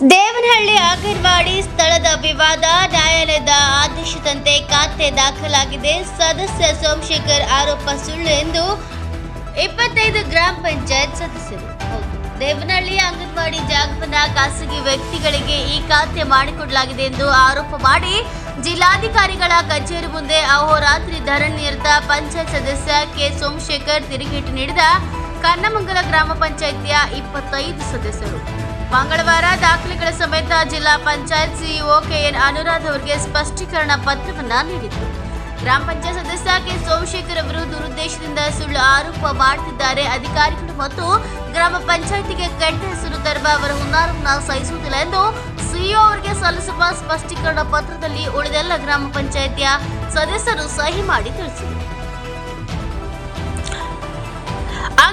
ದೇವನಹಳ್ಳಿ ಅಂಗನವಾಡಿ ಸ್ಥಳದ ವಿವಾದ ನ್ಯಾಯಾಲಯದ ಆದೇಶದಂತೆ ಖಾತೆ ದಾಖಲಾಗಿದೆ. ಸದಸ್ಯ ಸೋಮಶೇಖರ್ ಆರೋಪ ಸುಳ್ಳು ಎಂದು ಇಪ್ಪತ್ತೈದು ಗ್ರಾಮ ಪಂಚಾಯತ್ ಸದಸ್ಯರು ದೇವನಹಳ್ಳಿ ಅಂಗನವಾಡಿ ಜಾಗವನ್ನ ಖಾಸಗಿ ವ್ಯಕ್ತಿಗಳಿಗೆ ಈ ಖಾತೆ ಮಾಡಿಕೊಡಲಾಗಿದೆ ಎಂದು ಆರೋಪ ಮಾಡಿ ಜಿಲ್ಲಾಧಿಕಾರಿಗಳ ಕಚೇರಿ ಮುಂದೆ ಅಹೋರಾತ್ರಿ ಧರಣಿ ನಿರತ ಪಂಚಾಯತ್ ಸದಸ್ಯ ಕೆ ಸೋಮಶೇಖರ್ ತಿರುಗೇಟು ನೀಡಿದ ಕನ್ನಮಂಗಲ ಗ್ರಾಮ ಪಂಚಾಯಿತಿಯ ಇಪ್ಪತ್ತೈದು ಸದಸ್ಯರು. ಮಂಗಳವಾರ ದಾಖಲೆಗಳ ಸಮೇತ ಜಿಲ್ಲಾ ಪಂಚಾಯತ್ ಸಿಇಒ ಕೆಎನ್ ಅನುರಾಧ್ ಅವರಿಗೆ ಸ್ಪಷ್ಟೀಕರಣ ಪತ್ರವನ್ನು ನೀಡಿತು ಗ್ರಾಮ ಪಂಚಾಯತ್ ಸದಸ್ಯ ಕೆ ಸೋಮಶೇಖರ್ ಅವರು ದುರುದ್ದೇಶದಿಂದ ಸುಳ್ಳು ಆರೋಪ ಮಾಡುತ್ತಿದ್ದಾರೆ. ಅಧಿಕಾರಿಗಳು ಮತ್ತು ಗ್ರಾಮ ಪಂಚಾಯತಿಗೆ ಕೆಟ್ಟ ಹೆಸರು ತರುವ ಅವರ ಹುನ್ನಾರವನ್ನು ಸಹಿಸುವುದಿಲ್ಲ ಎಂದು ಸಿಇಒ ಅವರಿಗೆ ಸಲ್ಲಿಸುವ ಸ್ಪಷ್ಟೀಕರಣ ಪತ್ರದಲ್ಲಿ ಉಳಿದೆಲ್ಲ ಗ್ರಾಮ ಪಂಚಾಯತಿಯ ಸದಸ್ಯರು ಸಹಿ ಮಾಡಿ ತಿಳಿಸಿದರು.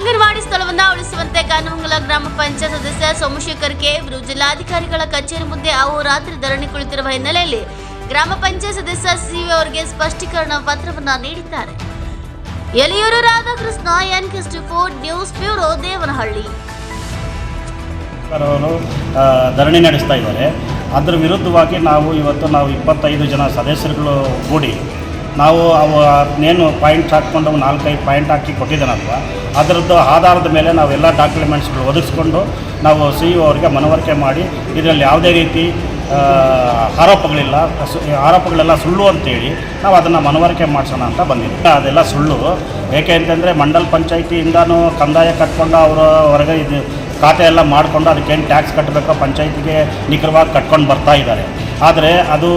ಅಂಗನವಾಡಿ ಸ್ಥಳವನ್ನ ಉಳಿಸುವಂತೆ ಕಾನಮಂಗಲ ಗ್ರಾಮ ಪಂಚಾಯತ್ ಸದಸ್ಯ ಸೋಮಶೇಖರ್ ಕೆ ಇವರು ಜಿಲ್ಲಾಧಿಕಾರಿಗಳ ಕಚೇರಿ ಮುಂದೆ ಅಹೋರಾತ್ರಿ ಧರಣಿ ಕುಳಿತಿರುವ ಹಿನ್ನೆಲೆಯಲ್ಲಿ ಗ್ರಾಮ ಪಂಚಾಯತ್ ಸದಸ್ಯ ಸಿವಿ ಅವರಿಗೆ ಸ್ಪಷ್ಟೀಕರಣ ಪತ್ರವನ್ನ ನೀಡಿದ್ದಾರೆ. Eliyur Radhakrishna N four news bureau Devanahalli. ಧರಣಿ ನಡೆಸ್ತಾ ಇದ್ದಾರೆ. ಅದರ ವಿರುದ್ಧವಾಗಿ ನಾವು ಇವತ್ತು ನಾವು ಇಪ್ಪತ್ತೈದು ಜನ ಸದಸ್ಯರುಗಳು ಕೂಡಿ ನಾವು ಏನು ಪಾಯಿಂಟ್ಸ್ ಹಾಕ್ಕೊಂಡು ನಾಲ್ಕೈದು ಪಾಯಿಂಟ್ ಹಾಕಿ ಕೊಟ್ಟಿದ್ದಾನಲ್ವ, ಅದರದ್ದು ಆಧಾರದ ಮೇಲೆ ನಾವೆಲ್ಲ ಡಾಕ್ಯುಮೆಂಟ್ಸ್ಗಳು ಒದಗಿಸ್ಕೊಂಡು ನಾವು ಸಿ ಇ ಅವರಿಗೆ ಮನವರಿಕೆ ಮಾಡಿ ಇದರಲ್ಲಿ ಯಾವುದೇ ರೀತಿ ಆರೋಪಗಳಿಲ್ಲ ಆರೋಪಗಳೆಲ್ಲ ಸುಳ್ಳು ಅಂತೇಳಿ ನಾವು ಅದನ್ನು ಮನವರಿಕೆ ಮಾಡಿಸೋಣ ಅಂತ ಬಂದಿದ್ದೀವಿ. ಅದೆಲ್ಲ ಸುಳ್ಳು. ಏಕೆ ಅಂತಂದರೆ ಮಂಡಲ್ ಪಂಚಾಯಿತಿಯಿಂದನೂ ಕಂದಾಯ ಕಟ್ಕೊಂಡು ಅವರು ಹೊರಗೆ ಇದು ಖಾತೆ ಎಲ್ಲ ಮಾಡಿಕೊಂಡು ಅದಕ್ಕೇನು ಟ್ಯಾಕ್ಸ್ ಕಟ್ಟಬೇಕೋ ಪಂಚಾಯಿತಿಗೆ ನಿಖರವಾಗಿ ಕಟ್ಕೊಂಡು ಬರ್ತಾ ಇದ್ದಾರೆ. ಆದರೆ ಅದು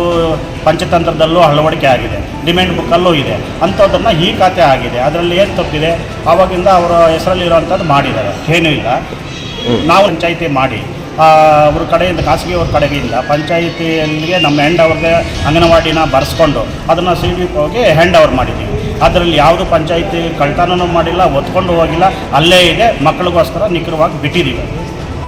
ಪಂಚತಂತ್ರದಲ್ಲೂ ಅಳವಡಿಕೆ ಆಗಿದೆ. ಡಿಮ್ಯಾಂಡ್ ಬುಕ್ಕಲ್ಲೂ ಇದೆ. ಅಂಥದ್ದನ್ನು ಈ ಖಾತೆ ಆಗಿದೆ. ಅದರಲ್ಲಿ ಏನು ತಪ್ಪಿದೆ? ಆವಾಗಿಂದ ಅವರ ಹೆಸರಲ್ಲಿರುವಂಥದ್ದು ಮಾಡಿದ್ದಾರೆ. ಏನೂ ಇಲ್ಲ. ನಾವು ಪಂಚಾಯಿತಿ ಮಾಡಿ. ಅವ್ರ ಕಡೆಯಿಂದ ಖಾಸಗಿ ಅವ್ರ ಕಡೆಯಿಂದ ಪಂಚಾಯಿತಿಯಲ್ಲಿಗೆ ನಮ್ಮ ಹ್ಯಾಂಡ್ ಅವ್ರಿಗೆ ಅಂಗನವಾಡಿನ ಬರೆಸ್ಕೊಂಡು ಅದನ್ನು ಸಿ ಡಿ ಹೋಗಿ ಹ್ಯಾಂಡ್ ಓವರ್ ಮಾಡಿದ್ದೀವಿ. ಅದರಲ್ಲಿ ಯಾವುದು ಪಂಚಾಯಿತಿ ಕಳ್ತನೂ ಮಾಡಿಲ್ಲ ಒತ್ಕೊಂಡು ಹೋಗಿಲ್ಲ. ಅಲ್ಲೇ ಇದೆ. ಮಕ್ಕಳಿಗೋಸ್ಕರ ನಿಖರವಾಗಿ ಬಿಟ್ಟಿದ್ದೀವಿ.